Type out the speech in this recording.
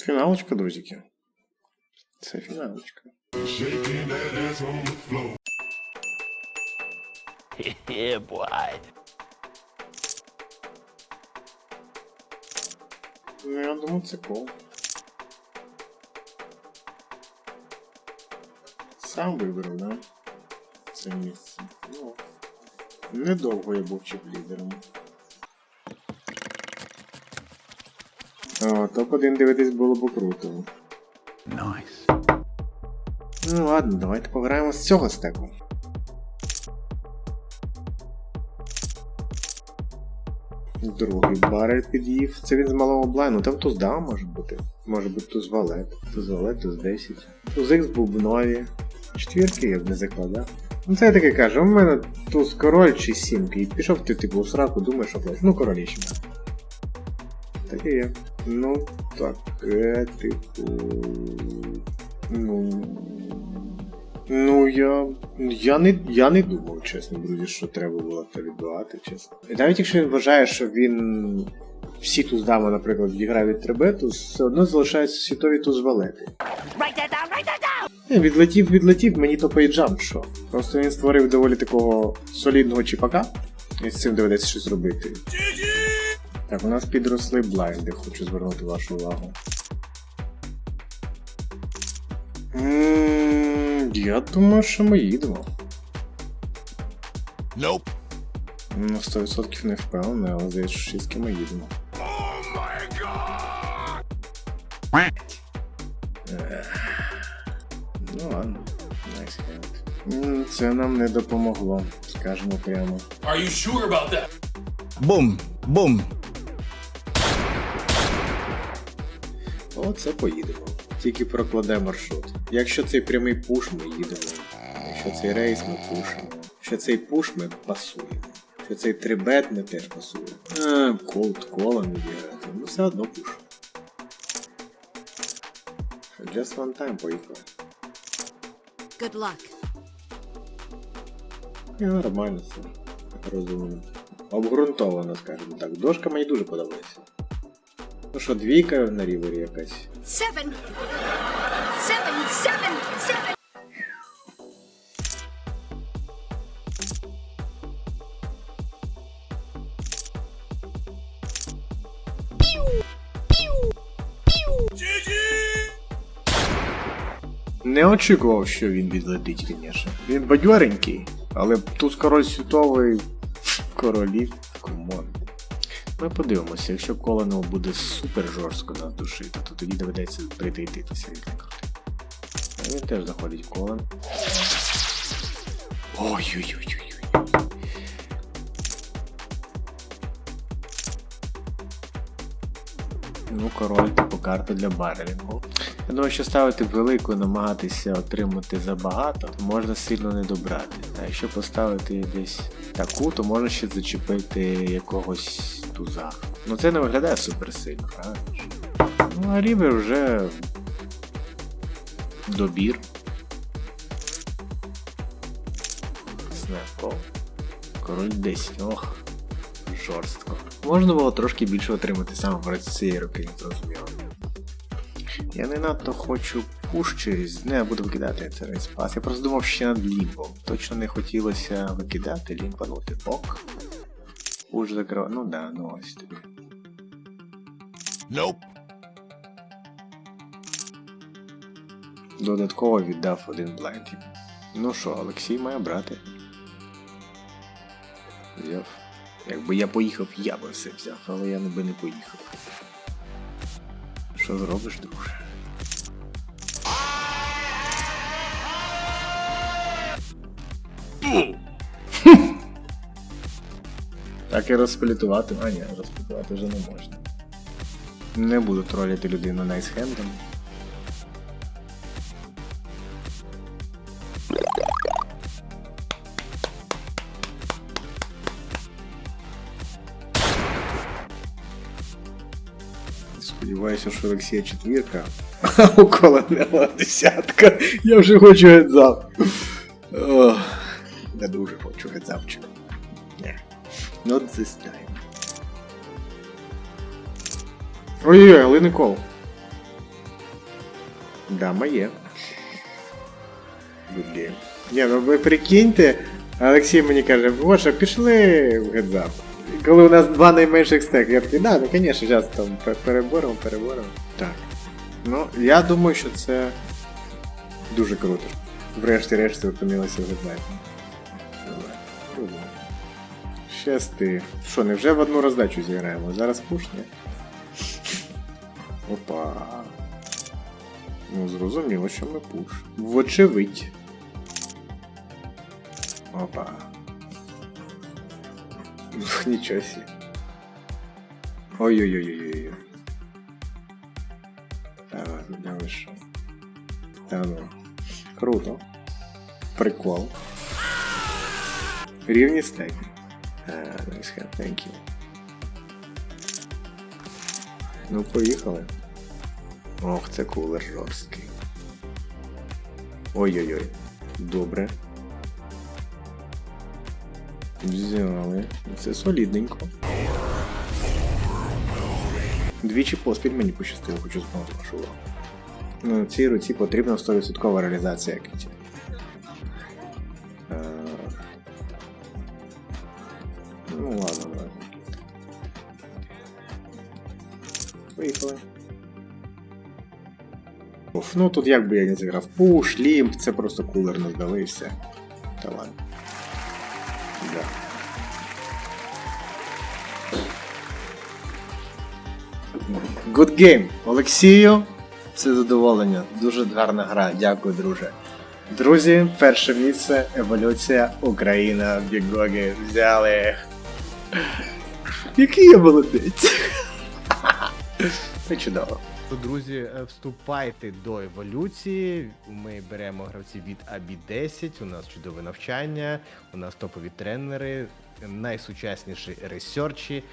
Фіналочка, друзики. Це фіналочка. Shaking that ass on the floor. yeah, boy. Ну, я думаю, це кол. Сам вибрав, да? Це місце. Ну. Недовго я був чіп-лідером. О, Топ-1 дивитись було б круто. Nice. Ну ладно, давайте пограємо з цього стеку. Другий барель під'їв. Це він з малого блайну. Там туз дав може бути. Може бути туз валет. Туз валет, туз 10. Туз ікс бубнові. Четвірки я б не закладав. Ну це я таке кажу, у мене туз король чи сімки. І пішов ти типу у сраку, думаєш, що плачу. Ну королі ще. Так і є. Ну, таке, типу. Ну. Ну, я. Я не, я не думав, чесно, друзі, що треба було це відбивати, чесно. І навіть якщо він вважає, що він всі туздами, наприклад, відіграє від требету, все одно залишаються світові тузвалети. Е, Відлетів, відлетів, мені то пейджам, що. Просто він створив доволі такого солідного чіпака, і з цим доведеться щось робити. Так, у нас підросли блайнди, хочу звернути вашу увагу. М, Я думаю, що ми їдемо. Nope. На 100% не впевнений, але здається, що шістки ми їдемо. Oh. Ну ладно, nice hand. Це нам не допомогло, скажемо прямо. Are you sure about that? Boom. Boom. Оце поїдемо. Тільки прокладе маршрут. Якщо цей прямий пуш, ми їдемо. Якщо цей рейс, ми пушимо. Якщо цей пуш, ми пасуємо. Якщо цей трибет, ми теж пасуємо. А, колд кола не бігати. Ну все одно пуш. Just one time поїхав. Good luck. І нормально все. Розумно. Обґрунтовано, скажімо так. Дошка мені дуже подобається. Ну що, двійка на рівері якась. Seven. Seven, seven, seven. Не очікував, що він відлетить, звісно. Він бадьоренький, але тут король світовий королів команд. Ми подивимося, якщо Колонов буде супер жорстко нас душити, то тоді доведеться до світлі крути. Він теж заходить в колон. Ой-ой-ой-ой. Ну, король, типу карта для барелінгу. Я думаю, що ставити велику, намагатися отримати забагато, то можна сильно не добрати. А якщо поставити десь таку, то можна ще зачепити якогось туза. Ну це не виглядає супер правильно? Ну а рівер вже добір. Снепкол. Король 10. Ох, жорстко. Можна було трошки більше отримати саме в цієї роки, зрозуміло. Я не надто хочу пуш через. Не, буду викидати цей рейспас. Я просто думав ще над лімбом. Точно не хотілося викидати, лімпанути бок. Пуш закрив. Ну да, ну ось тобі. Nope. Додатково віддав один блайнд. Ну що, Олексій має брати. Взяв. Якби я поїхав, я би все взяв, але я би не поїхав. Що зробиш, друже? Так і розплітувати. А ні, розплітувати вже не можна. Не буду тролити людину найсхендом. Сподіваюся, що Олексія четвірка, а у десятка. Я вже хочу гедзап. Дуже хочу гедзапчик. Ні. Not this time. Ой-ой, але не кол. Да, моє. Good. Ні, ну ви прикиньте, Олексій мені каже, Гоша, пішли в гедзап. Коли у нас два найменших стеки, я такий, да, ну звісно, зараз там переборемо, переборемо. Так. Ну, я думаю, що це дуже круто. Врешті-решт опинилися в гедзапі. Щасти. Що, невже в одну роздачу зіграємо? Зараз пушне. Опа. Ну, зрозуміло, що ми пуш. Вочевидь. Опа. Нічого сі. Ой-ой-ой-ой-ой. Та ладно, да ви що. Та ну. Круто. Прикол. Рівні стеки. А, nice hat, thank you. Ну, поїхали. Ох, це кулер жорсткий. Ой-ой-ой. Добре. Взяли. Це солідненько. Двічі поспіль мені пощастило, хочу звернути вашу увагу. Ну, цій руці потрібна 100% реалізація киті. Поїхали. Оф, ну тут як би я не зіграв. Пуш, лімп, це просто кулер не здали і. Та ладно. Да. Good game. Олексію. Все задоволення. Дуже гарна гра. Дякую, друже. Друзі, перше місце, еволюція, Україна, Бігоги взяли. Який я молодець. Це чудово. То, друзі, е, вступайте до еволюції. Ми беремо гравців від АБІ 10 У нас чудове навчання, у нас топові тренери, найсучасніші ресерчі.